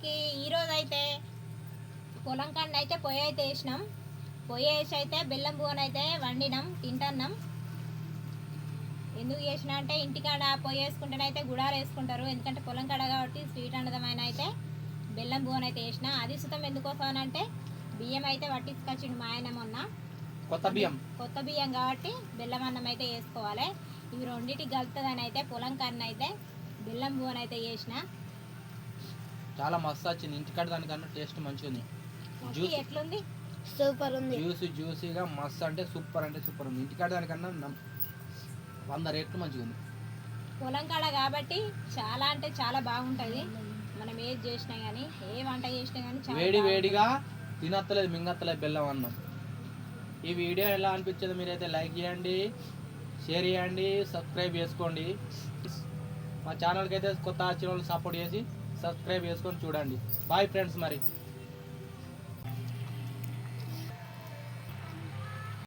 అందరికీ ఈరోజు అయితే పొలం కండ అయితే పొయ్యి అయితే వేసినాం. పొయ్యి వేసి అయితే బెల్లం బువ్వను అయితే వండినాం తింటున్నాం. ఎందుకు చేసిన అంటే ఇంటికాడ పొయ్యి వేసుకుంటేనైతే గుడాలు వేసుకుంటారు. ఎందుకంటే పొలం కాడ కాబట్టి స్వీట్ అన్నదమైన అయితే బెల్లం బువ్వను అయితే వేసిన. అది సుతం ఎందుకోసమనంటే బియ్యం అయితే పట్టించుకొచ్చిండు మా ఆయన మొన్న. కొత్త బియ్యం? కొత్త బియ్యం కాబట్టి బెల్లం అన్నం అయితే వేసుకోవాలి. ఇవి రెండింటికి కలుతుందని అయితే పొలం కన్నా అయితే బెల్లం బువ్వను అయితే చేసిన చాలా మస్తు వచ్చింది. ఇంటికాడ దానికన్నా టేస్ట్ మంచిగా ఉంది జ్యూస్ ఎట్లుంది? సూపర్ ఉంది. జ్యూసీ జ్యూసీగా మస్తు అంటే సూపర్ అంటే సూపర్ ఉంది. ఇంటికాడ దానికన్నా నం- వంద రేట్లు మంచిగా ఉంది పొలం కాడ కాబట్టి చాలా అంటే చాలా బాగుంటుంది. మనం ఏది చేసినా కానీ ఏ వంట చేసినా కానీ చాలా వేడి బాగుంటది. వేడిగా తినత్తలేదు మింగత్తలేదు బెల్లం అన్నం. ఈ వీడియో ఎలా అనిపించిందో మీరైతే లైక్ చేయండి షేర్ చేయండి సబ్స్క్రైబ్ చేసుకోండి. మా ఛానల్కి అయితే కొత్త వచ్చిన వాళ్ళు సపోర్ట్ చేసి సబ్స్క్రైబ్ చేసుకొని చూడండి. బాయ్ ఫ్రెండ్స్ మరి.